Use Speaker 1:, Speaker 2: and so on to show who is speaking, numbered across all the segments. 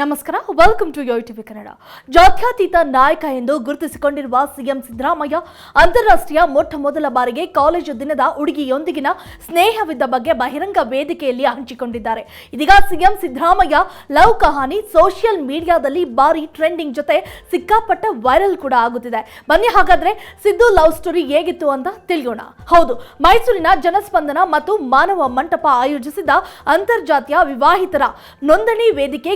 Speaker 1: ನಮಸ್ಕಾರ welcome to yo TV Kannada ಜಾತ್ಯಾತೀತ ನಾಯಕ ಎಂದು ಗುರುತಿಸಿಕೊಂಡಿರುವ ಸಿಎಂ ಸಿದ್ದರಾಮಯ್ಯ ಅಂತಾರಾಷ್ಟ್ರೀಯ ಮೊಟ್ಟ ಮೊದಲ ಬಾರಿಗೆ ಕಾಲೇಜು ದಿನದ ಹುಡುಗಿಯೊಂದಿಗಿನ ಸ್ನೇಹವಿದ್ದ ಬಗ್ಗೆ ಬಹಿರಂಗ ವೇದಿಕೆಯಲ್ಲಿ ಹಂಚಿಕೊಂಡಿದ್ದಾರೆ. ಇದೀಗ ಸಿಎಂ ಸಿದ್ದರಾಮಯ್ಯ ಲವ್ ಕಹಾನಿ ಸೋಷಿಯಲ್ ಮೀಡಿಯಾದಲ್ಲಿ ಭಾರಿ ಟ್ರೆಂಡಿಂಗ್ ಜೊತೆ ಸಿಕ್ಕಾಪಟ್ಟ ವೈರಲ್ ಕೂಡ ಆಗುತ್ತಿದೆ. ಬನ್ನಿ ಹಾಗಾದ್ರೆ ಸಿದ್ದು ಲವ್ ಸ್ಟೋರಿ ಹೇಗಿತ್ತು ಅಂತ ತಿಳಿಯೋಣ. ಹೌದು, ಮೈಸೂರಿನ ಜನಸ್ಪಂದನ ಮತ್ತು ಮಾನವ ಮಂಟಪ ಆಯೋಜಿಸಿದ ಅಂತರ್ಜಾತೀಯ ವಿವಾಹಿತರ ನೋಂದಣಿ ವೇದಿಕೆ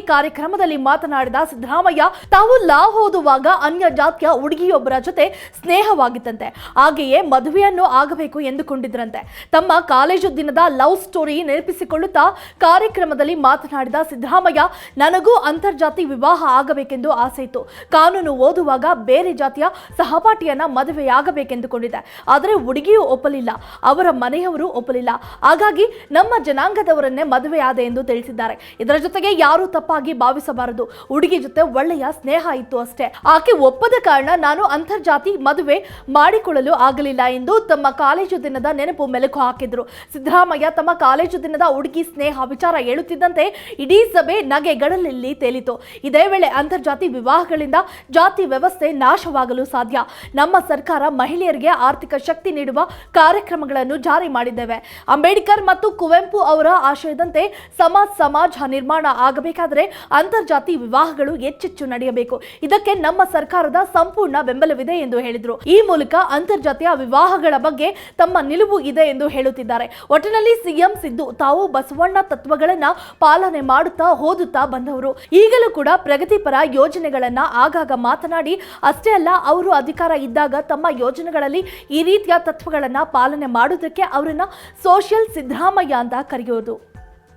Speaker 1: ಕಾರ್ಯಕ್ರಮದಲ್ಲಿ ಮಾತನಾಡಿದ ಸಿದ್ದರಾಮಯ್ಯ, ತಾವು ಲಾ ಓದುವಾಗ ಅನ್ಯ ಜಾತಿಯ ಹುಡುಗಿಯೊಬ್ಬರ ಜೊತೆ ಸ್ನೇಹವಾಗಿತ್ತಂತೆ ಹಾಗೆಯೇ ಮದುವೆಯನ್ನು ಆಗಬೇಕು ಎಂದುಕೊಂಡಿದ್ರಂತೆ. ತಮ್ಮ ಕಾಲೇಜು ದಿನದ ಲವ್ ಸ್ಟೋರಿ ನೆನಪಿಸಿಕೊಳ್ಳುತ್ತಾ ಕಾರ್ಯಕ್ರಮದಲ್ಲಿ ಮಾತನಾಡಿದ ಸಿದ್ದರಾಮಯ್ಯ, ನನಗೂ ಅಂತರ್ಜಾತಿ ವಿವಾಹ ಆಗಬೇಕೆಂದು ಆಸೆ ಇತ್ತು ಕಾನೂನು ಓದುವಾಗ ಬೇರೆ ಜಾತಿಯ ಸಹಪಾಠಿಯನ್ನ ಮದುವೆಯಾಗಬೇಕೆಂದುಕೊಂಡಿದೆ ಆದರೆ ಹುಡುಗಿಯೂ ಒಪ್ಪಲಿಲ್ಲ, ಅವರ ಮನೆಯವರು ಒಪ್ಪಲಿಲ್ಲ. ಹಾಗಾಗಿ ನಮ್ಮ ಜನಾಂಗದವರನ್ನೇ ಮದುವೆಯಾದೆ ಎಂದು ತಿಳಿಸಿದ್ದಾರೆ. ಇದರ ಜೊತೆಗೆ ಯಾರು ತಪ್ಪಾಗಿ ಭಾವಿಸಬಾರದು. ಹುಡುಗಿ ಜೊತೆ ಒಳ್ಳೆಯ ಸ್ನೇಹ ಇತ್ತು ಅಷ್ಟೇ. ಆಕೆ ಒಪ್ಪದ ಕಾರಣ ನಾನು ಅಂತರ್ಜಾತಿ ಮದುವೆ ಮಾಡಿಕೊಳ್ಳಲು ಆಗಲಿಲ್ಲ ಎಂದು ತಮ್ಮ ಕಾಲೇಜು ದಿನದ ನೆನಪು ಮೆಲುಕು ಹಾಕಿದ್ರು. ಸಿದ್ದರಾಮಯ್ಯ ತಮ್ಮ ಕಾಲೇಜು ದಿನದ ಹುಡುಗಿ ಸ್ನೇಹ ವಿಚಾರ ಹೇಳುತ್ತಿದ್ದಂತೆ ಇಡೀ ಸಭೆ ನಗೆಗಡಲಲ್ಲಿ ತೇಲಿತು. ಇದೇ ವೇಳೆ ಅಂತರ್ಜಾತಿ ವಿವಾಹಗಳಿಂದ ಜಾತಿ ವ್ಯವಸ್ಥೆ ನಾಶವಾಗಲು ಸಾಧ್ಯ. ನಮ್ಮ ಸರ್ಕಾರ ಮಹಿಳೆಯರಿಗೆ ಆರ್ಥಿಕ ಶಕ್ತಿ ನೀಡುವ ಕಾರ್ಯಕ್ರಮಗಳನ್ನು ಜಾರಿ ಮಾಡಿದ್ದೇವೆ. ಅಂಬೇಡ್ಕರ್ ಮತ್ತು ಕುವೆಂಪು ಅವರ ಆಶಯದಂತೆ ಸಮಾಜ ಸಮಾಜ ನಿರ್ಮಾಣ ಆಗಬೇಕಾದರೆ ಅಂತರ್ಜಾತಿ ವಿವಾಹಗಳು ಹೆಚ್ಚೆಚ್ಚು ನಡೆಯಬೇಕು. ಇದಕ್ಕೆ ನಮ್ಮ ಸರ್ಕಾರದ ಸಂಪೂರ್ಣ ಬೆಂಬಲವಿದೆ ಎಂದು ಹೇಳಿದರು. ಈ ಮೂಲಕ ಅಂತರ್ಜಾತಿಯ ವಿವಾಹಗಳ ಬಗ್ಗೆ ತಮ್ಮ ನಿಲುವು ಇದೆ ಎಂದು ಹೇಳುತ್ತಿದ್ದಾರೆ. ಒಟ್ಟಿನಲ್ಲಿ ಸಿಎಂ ಸಿದ್ದು ತಾವು ಬಸವಣ್ಣ ತತ್ವಗಳನ್ನ ಪಾಲನೆ ಮಾಡುತ್ತಾ ಓದುತ್ತಾ ಬಂದವರು. ಈಗಲೂ ಕೂಡ ಪ್ರಗತಿಪರ ಯೋಜನೆಗಳನ್ನ ಆಗಾಗ ಮಾತನಾಡಿ, ಅಷ್ಟೇ ಅಲ್ಲ ಅವರು ಅಧಿಕಾರ ಇದ್ದಾಗ ತಮ್ಮ ಯೋಜನೆಗಳಲ್ಲಿ ಈ ರೀತಿಯ ತತ್ವಗಳನ್ನ ಪಾಲನೆ ಮಾಡುವುದಕ್ಕೆ ಅವರನ್ನ ಸೋಷಿಯಲ್ ಸಿದ್ದರಾಮಯ್ಯ ಅಂತ ಕರೆಯೋದು.